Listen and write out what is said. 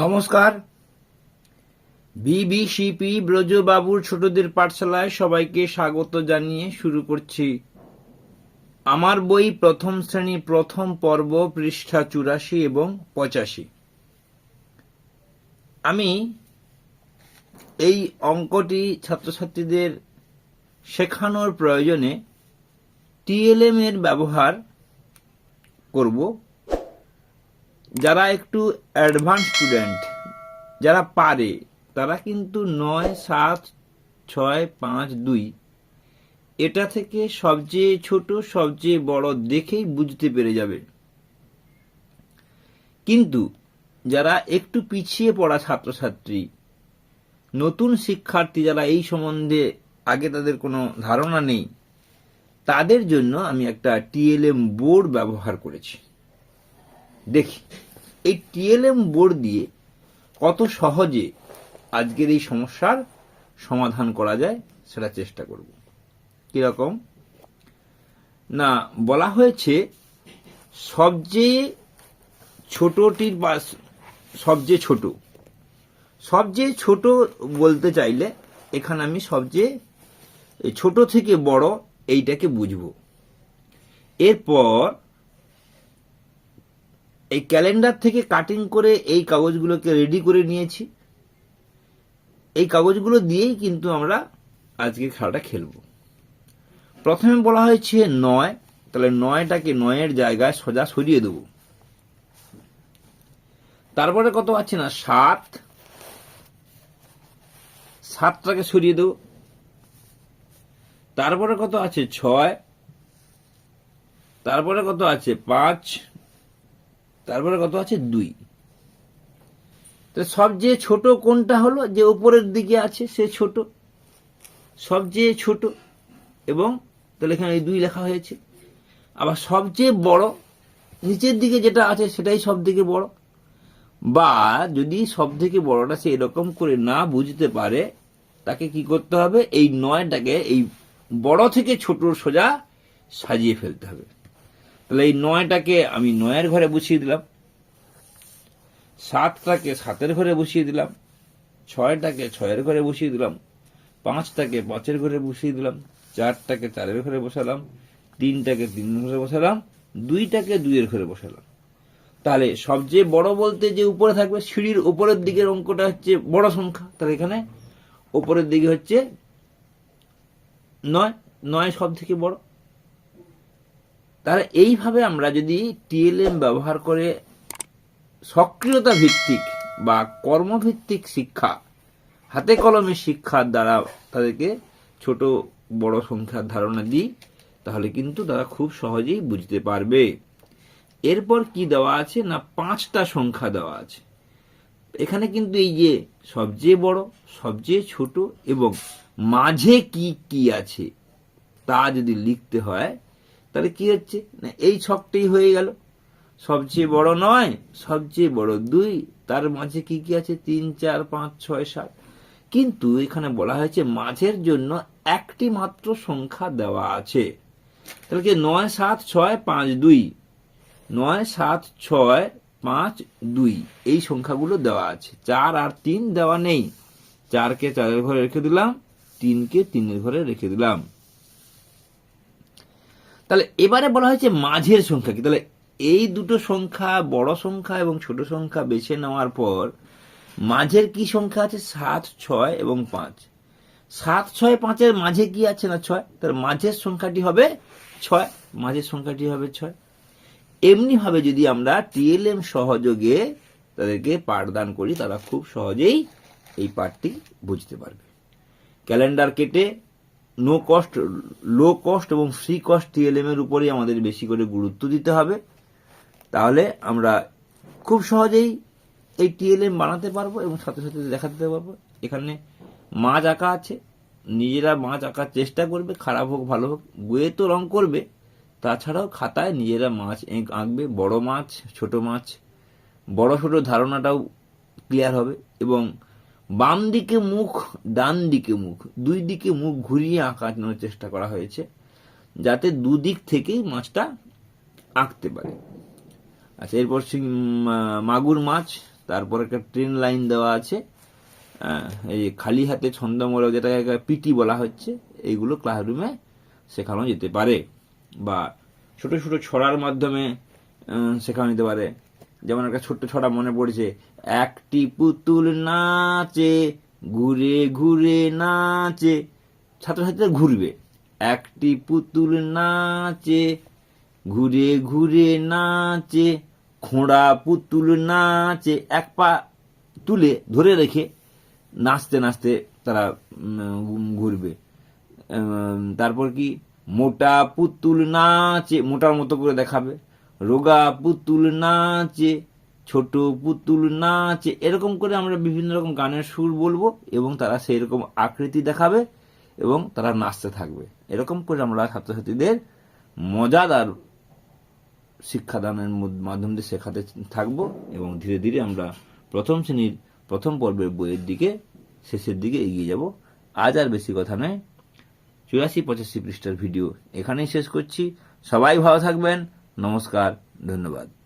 নমস্কার। বিবিসিপি ব্রজবাবুর ছোটদের পাঠশালায় সবাইকে স্বাগত জানিয়ে শুরু করছি। আমার বই প্রথম শ্রেণি, প্রথম পর্ব পৃষ্ঠা চুরাশি এবং পঁচাশি। আমি এই অঙ্কটি ছাত্রছাত্রীদের শেখানোর প্রয়োজনে টিএলএম এর ব্যবহার করব। যারা একটু অ্যাডভান্স স্টুডেন্ট যারা পারে, তারা কিন্তু নয়, সাত, ছয়, পাঁচ, দুই, এটা থেকে সবচেয়ে ছোট, সবচেয়ে বড় দেখেই বুঝতে পেরে যাবে। কিন্তু যারা একটু পিছিয়ে পড়া ছাত্রছাত্রী, নতুন শিক্ষার্থী যারা এই সম্বন্ধে আগে তাদের কোনো ধারণা নেই, তাদের জন্য আমি একটা টিএলএম বোর্ড ব্যবহার করেছি। দেখি, এই টিএলএম বোর্ড দিয়ে কত সহজে আজকের এই সমস্যার সমাধান করা যায় সেটা চেষ্টা করব। কীরকম? না, বলা হয়েছে সবচেয়ে ছোটটির বা সবচেয়ে ছোট। সবচেয়ে ছোট বলতে চাইলে এখানে আমি সবচেয়ে ছোট থেকে বড় এইটাকে বুঝব। এরপর এই ক্যালেন্ডার থেকে কাটিং করে এই কাগজগুলোকে রেডি করে নিয়েছি। এই কাগজগুলো দিয়েই কিন্তু আমরা আজকে খেলাটা খেলব। প্রথমে বলা হয়েছে নয়, তাহলে নয়টাকে নয়ের জায়গায় সোজা সরিয়ে দেব। তারপরে কত আছে না? সাত। সাতটাকে সরিয়ে দেব। তারপরে কত আছে? ছয়। তারপরে কত আছে? পাঁচ। তারপরে কত আছে? দুই। তো সবচেয়ে ছোট কোনটা হলো? যে উপরের দিকে আছে, সে ছোট। সবচেয়ে ছোট এবং তাহলে এখানে এই দুই লেখা হয়েছে। আবার সবচেয়ে বড়, নিচের দিকে যেটা আছে সেটাই সব থেকে বড়। বা যদি সব থেকে বড়টা সে এরকম করে না বুঝতে পারে, তাকে কি করতে হবে? এই নয়টাকে, এই বড় থেকে ছোট সোজা সাজিয়ে ফেলতে হবে। তাহলে এই নয়টাকে আমি নয়ের ঘরে বসিয়ে দিলাম, সাতটাকে সাতের ঘরে বসিয়ে দিলাম, ছয়টাকে ছয়ের ঘরে বসিয়ে দিলাম, পাঁচটাকে পাঁচের ঘরে বসিয়ে দিলাম, চারটাকে চারের ঘরে বসালাম, তিনটাকে তিনের ঘরে বসালাম, দুইটাকে দুইয়ের ঘরে বসালাম। তাহলে সবচেয়ে বড় বলতে যে উপরে থাকবে সিঁড়ির উপরের দিকের অঙ্কটা হচ্ছে বড় সংখ্যা। তাহলে এখানে উপরের দিকে হচ্ছে নয় নয় সব থেকে বড়। তাহলে এইভাবে আমরা যদি টিএলএম ব্যবহার করে সক্রিয়তা ভিত্তিক বা কর্মভিত্তিক শিক্ষা, হাতে কলমে শিক্ষার দ্বারা তাদেরকে ছোট, বড় সংখ্যার ধারণা দিই, তাহলে কিন্তু তারা খুব সহজেই বুঝতে পারবে। এরপর কি দেওয়া আছে না পাঁচটা সংখ্যা দেওয়া আছে? এখানে কিন্তু এই যে সবচেয়ে বড়, সবচেয়ে ছোট এবং মাঝে কি কি আছে তা যদি লিখতে হয় তাহলে কি হচ্ছে? না, এই ছকটাই হয়ে গেল। সবচেয়ে বড় নয়, সবচেয়ে বড় দুই, তার মাঝে কি কি আছে? তিন, চার, পাঁচ, ছয়, সাত। কিন্তু এখানে বলা হয়েছে মাঝের জন্য একটি মাত্র সংখ্যা দেওয়া আছে। তাহলে কি নয়, সাত, ছয়, পাঁচ, দুই? নয়, সাত, ছয়, পাঁচ, দুই, এই সংখ্যাগুলো দেওয়া আছে। চার আর তিন দেওয়া নেই। চারকে চারের ঘরে রেখে দিলাম, তিনকে তিনের ঘরে রেখে দিলাম। তাহলে এবারে বলা হয়েছে মাঝের সংখ্যা কি? তাহলে এই দুটো সংখ্যা বড় সংখ্যা এবং ছোট সংখ্যা বেছে নেওয়ার পর মাঝের কি সংখ্যা আছে? সাত, ছয় এবং পাঁচ। সাত, ছয়, পাঁচের মাঝে কি আছে না ছয়? তার মাঝের সংখ্যাটি হবে ছয়, মাঝের সংখ্যাটি হবে ছয়। এমনি ভাবে যদি আমরা টিএলএম সহযোগে তাদেরকে পাঠদান করি, তারা খুব সহজেই এই পাঠটি বুঝতে পারবে। ক্যালেন্ডার কেটে নো কস্ট লো কস্ট এবং ফ্রি কস্ট টিএলএম এর উপরেই আমাদের বেশি করে গুরুত্ব দিতে হবে। তাহলে আমরা খুব সহজেই এই টিএলএম বানাতে পারব এবং সাথে সাথে দেখা দিতে পারব। এখানে মাছ আঁকা আছে। নিজেরা মাছ আঁকার চেষ্টা করবে, খারাপ হোক, ভালো হোক বইয়ে তো রং করবে। তাছাড়াও খাতায় নিজেরা মাছ আঁকবে। বড় মাছ, ছোট মাছ, বড় ছোট ধারণাটাও ক্লিয়ার হবে এবং বাম দিকে মুখ, ডান দিকে মুখ। দুই দিকে মুখ ঘুরিয়ে আঁকানোর চেষ্টা করা হয়েছে, যাতে দুদিক থেকেই মাছটা আঁকতে পারে। আচ্ছা এরপর মাগুর মাছ, তারপর একটা ট্রেন লাইন দেওয়া আছে। এই খালি হাতে ছন্দমূলক যেটাকে পিটি বলা হচ্ছে, এইগুলো ক্লাসরুমে শেখানো যেতে পারে বা ছোট ছোট ছড়ার মাধ্যমে শেখানো যেতে পারে। যেমন একটা ছোট্ট ছড়া মনে পড়ছে, একটি পুতুল নাচে, ঘুরে ঘুরে নাচে। ছাত্রছাত্রীরা ঘুরবে, একটি পুতুল নাচে, ঘুরে ঘুরে নাচে, খোঁড়া পুতুল নাচে। এক পা তুলে ধরে রেখে নাচতে নাচতে তারা ঘুরবে। তারপর কি? মোটা পুতুল নাচে। মোটার মতো করে দেখাবে। রোগা পুতুল নাচে, ছোট পুতুল নাচে। এরকম করে আমরা বিভিন্ন রকম গানের সুর বলব এবং তারা সেই রকম আকৃতি দেখাবে এবং তারা নাচতে থাকবে। এরকম করে আমরা ছাত্রছাত্রীদের মজাদার শিক্ষাদানের মধ্য- মাধ্যম দিয়ে শেখাতে থাকব এবং ধীরে ধীরে আমরা প্রথম শ্রেণির প্রথম পর্বের বইয়ের দিকে, শেষের দিকে এগিয়ে যাব। আজ আর বেশি কথা নয়। চুরাশি পঁচাশি পৃষ্ঠার ভিডিও এখানেই শেষ করছি। সবাই ভালো থাকবেন। নমস্কার ধন্যবাদ।